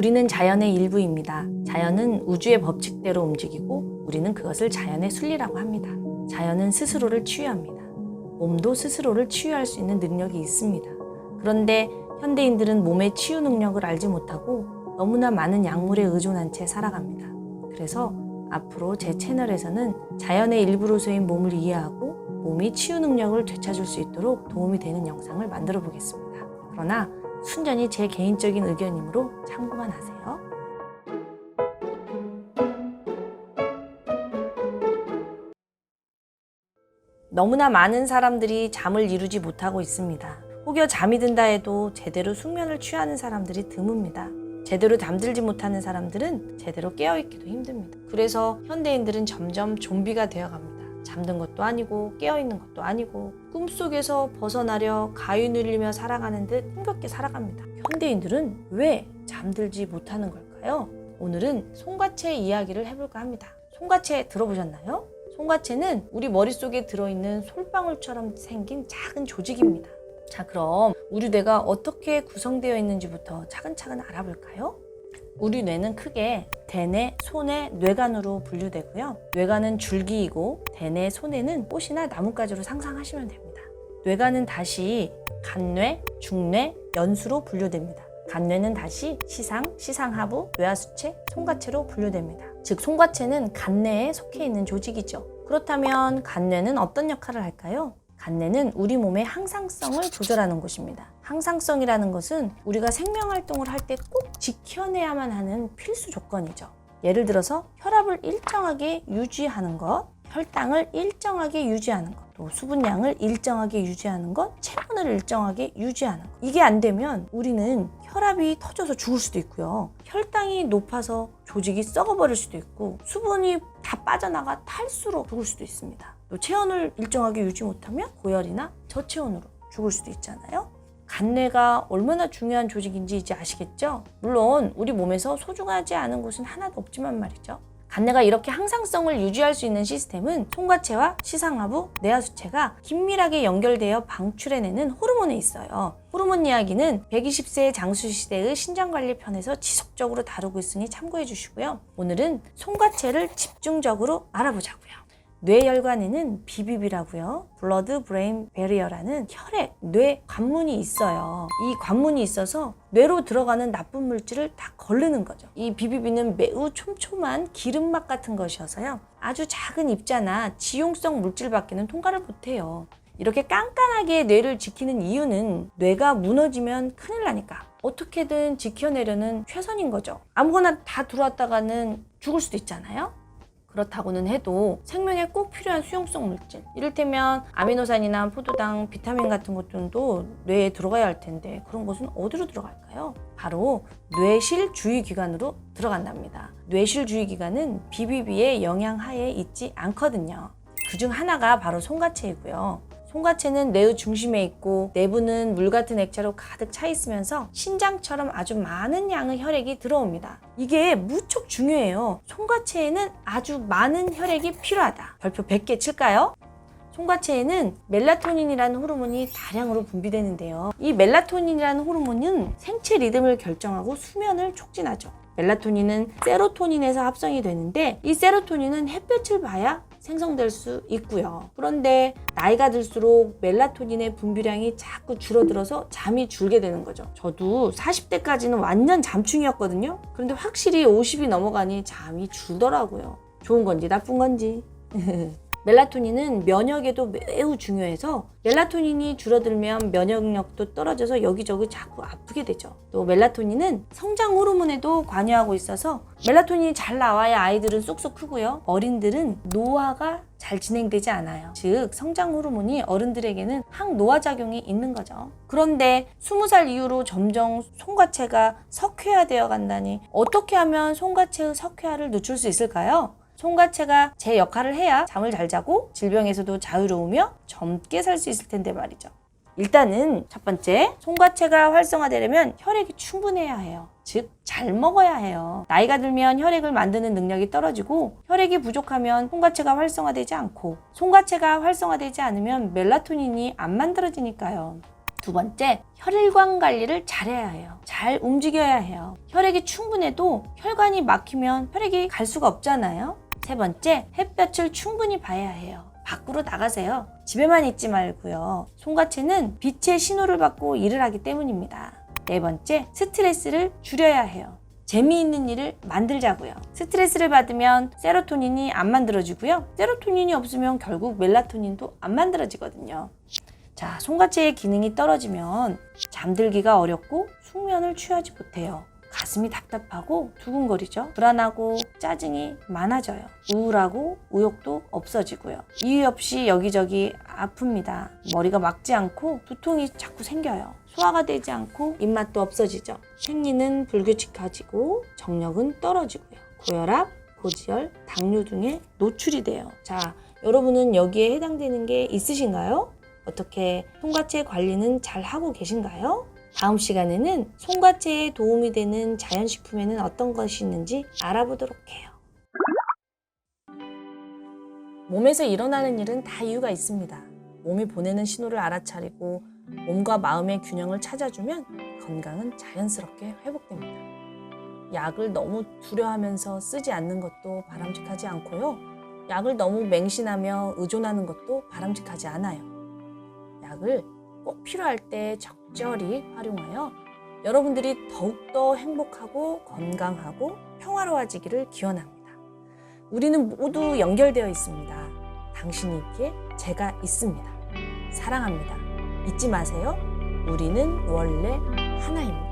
우리는 자연의 일부입니다. 자연은 우주의 법칙대로 움직이고 우리는 그것을 자연의 순리라고 합니다. 자연은 스스로를 치유합니다. 몸도 스스로를 치유할 수 있는 능력이 있습니다. 그런데 현대인들은 몸의 치유 능력을 알지 못하고 너무나 많은 약물에 의존한 채 살아갑니다. 그래서 앞으로 제 채널에서는 자연의 일부로서인 몸을 이해하고 몸이 치유 능력을 되찾을 수 있도록 도움이 되는 영상을 만들어 보겠습니다. 그러나 순전히 제 개인적인 의견이므로 참고만 하세요. 너무나 많은 사람들이 잠을 이루지 못하고 있습니다. 혹여 잠이 든다 해도 제대로 숙면을 취하는 사람들이 드뭅니다. 제대로 잠들지 못하는 사람들은 제대로 깨어있기도 힘듭니다. 그래서 현대인들은 점점 좀비가 되어갑니다. 잠든 것도 아니고 깨어있는 것도 아니고 꿈속에서 벗어나려 가위 눌리며 살아가는 듯 힘겹게 살아갑니다. 현대인들은 왜 잠들지 못하는 걸까요? 오늘은 송가채 이야기를 해볼까 합니다. 송가채 들어보셨나요? 송가채는 우리 머릿속에 들어있는 솔방울처럼 생긴 작은 조직입니다. 자, 그럼 우리 뇌가 어떻게 구성되어 있는지부터 차근차근 알아볼까요? 우리 뇌는 크게 대뇌, 소뇌, 뇌간으로 분류되고요. 뇌간은 줄기이고 대뇌, 소뇌는 꽃이나 나뭇가지로 상상하시면 됩니다. 뇌간은 다시 간뇌, 중뇌, 연수로 분류됩니다. 간뇌는 다시 시상, 시상하부, 뇌하수체, 송가체로 분류됩니다. 즉 송가체는 간뇌에 속해 있는 조직이죠. 그렇다면 간뇌는 어떤 역할을 할까요? 간뇌는 우리 몸의 항상성을 조절하는 곳입니다. 항상성이라는 것은 우리가 생명 활동을 할 때 꼭 지켜내야만 하는 필수 조건이죠. 예를 들어서 혈압을 일정하게 유지하는 것, 혈당을 일정하게 유지하는 것, 또 수분량을 일정하게 유지하는 것, 체온을 일정하게 유지하는 것. 이게 안 되면 우리는 혈압이 터져서 죽을 수도 있고요. 혈당이 높아서 조직이 썩어버릴 수도 있고 수분이 다 빠져나가 탈수로 죽을 수도 있습니다. 또 체온을 일정하게 유지 못하면 고열이나 저체온으로 죽을 수도 있잖아요. 간뇌가 얼마나 중요한 조직인지 이제 아시겠죠? 물론 우리 몸에서 소중하지 않은 곳은 하나도 없지만 말이죠. 간뇌가 이렇게 항상성을 유지할 수 있는 시스템은 송가체와 시상하부, 내하수체가 긴밀하게 연결되어 방출해내는 호르몬에 있어요. 호르몬 이야기는 120세 장수 시대의 신장관리 편에서 지속적으로 다루고 있으니 참고해 주시고요. 오늘은 송가체를 집중적으로 알아보자고요. 뇌혈관에는 비비비라고요. 블러드 브레인 베리어라는 혈액, 뇌 관문이 있어요. 이 관문이 있어서 뇌로 들어가는 나쁜 물질을 다 걸르는 거죠. 이 비비비는 매우 촘촘한 기름막 같은 것이어서요. 아주 작은 입자나 지용성 물질밖에는 통과를 못해요. 이렇게 깐깐하게 뇌를 지키는 이유는 뇌가 무너지면 큰일 나니까 어떻게든 지켜내려는 최선인 거죠. 아무거나 다 들어왔다가는 죽을 수도 있잖아요. 그렇다고는 해도 생명에 꼭 필요한 수용성 물질 이를테면 아미노산이나 포도당, 비타민 같은 것들도 뇌에 들어가야 할 텐데 그런 것은 어디로 들어갈까요? 바로 뇌실 주위 기관으로 들어간답니다. 뇌실 주위 기관은 비비비의 영향 하에 있지 않거든요. 그중 하나가 바로 송가체이고요. 송가체는 뇌의 중심에 있고 내부는 물 같은 액체로 가득 차 있으면서 신장처럼 아주 많은 양의 혈액이 들어옵니다. 이게 무척 중요해요. 송가체에는 아주 많은 혈액이 필요하다. 별표 100개 칠까요? 송가체에는 멜라토닌이라는 호르몬이 다량으로 분비되는데요. 이 멜라토닌이라는 호르몬은 생체 리듬을 결정하고 수면을 촉진하죠. 멜라토닌은 세로토닌에서 합성이 되는데 이 세로토닌은 햇볕을 봐야 생성될 수 있고요. 그런데 나이가 들수록 멜라토닌의 분비량이 자꾸 줄어들어서 잠이 줄게 되는 거죠. 저도 40대까지는 완전 잠충이었거든요. 그런데 확실히 50이 넘어가니 잠이 줄더라고요. 좋은 건지 나쁜 건지. 멜라토닌은 면역에도 매우 중요해서 멜라토닌이 줄어들면 면역력도 떨어져서 여기저기 자꾸 아프게 되죠. 또 멜라토닌은 성장 호르몬에도 관여하고 있어서 멜라토닌이 잘 나와야 아이들은 쑥쑥 크고요. 어린들은 노화가 잘 진행되지 않아요. 즉 성장 호르몬이 어른들에게는 항노화 작용이 있는 거죠. 그런데 20살 이후로 점점 송가체가 석회화되어 간다니 어떻게 하면 송가체의 석회화를 늦출 수 있을까요? 송가체가 제 역할을 해야 잠을 잘 자고 질병에서도 자유로우며 젊게 살 수 있을 텐데 말이죠. 일단은 첫 번째, 송가체가 활성화되려면 혈액이 충분해야 해요. 즉, 잘 먹어야 해요. 나이가 들면 혈액을 만드는 능력이 떨어지고 혈액이 부족하면 송가체가 활성화되지 않고 송가체가 활성화되지 않으면 멜라토닌이 안 만들어지니까요. 두 번째, 혈관 관리를 잘해야 해요. 잘 움직여야 해요. 혈액이 충분해도 혈관이 막히면 혈액이 갈 수가 없잖아요. 세 번째, 햇볕을 충분히 봐야 해요. 밖으로 나가세요. 집에만 있지 말고요. 송가채는 빛의 신호를 받고 일을 하기 때문입니다. 네 번째, 스트레스를 줄여야 해요. 재미있는 일을 만들자고요. 스트레스를 받으면 세로토닌이 안 만들어지고요. 세로토닌이 없으면 결국 멜라토닌도 안 만들어지거든요. 자, 송가채의 기능이 떨어지면 잠들기가 어렵고 숙면을 취하지 못해요. 가슴이 답답하고 두근거리죠. 불안하고 짜증이 많아져요. 우울하고 우욕도 없어지고요. 이유 없이 여기저기 아픕니다. 머리가 막지 않고 두통이 자꾸 생겨요. 소화가 되지 않고 입맛도 없어지죠. 생리는 불규칙해지고 정력은 떨어지고요. 고혈압, 고지혈, 당뇨 등에 노출이 돼요. 자, 여러분은 여기에 해당되는 게 있으신가요? 어떻게 송가채 관리는 잘 하고 계신가요? 다음 시간에는 송가채에 도움이 되는 자연식품에는 어떤 것이 있는지 알아보도록 해요. 몸에서 일어나는 일은 다 이유가 있습니다. 몸이 보내는 신호를 알아차리고 몸과 마음의 균형을 찾아주면 건강은 자연스럽게 회복됩니다. 약을 너무 두려워하면서 쓰지 않는 것도 바람직하지 않고요. 약을 너무 맹신하며 의존하는 것도 바람직하지 않아요. 약을 꼭 필요할 때 적절히 활용하여 여러분들이 더욱더 행복하고 건강하고 평화로워지기를 기원합니다. 우리는 모두 연결되어 있습니다. 당신이 있기에 제가 있습니다. 사랑합니다. 잊지 마세요. 우리는 원래 하나입니다.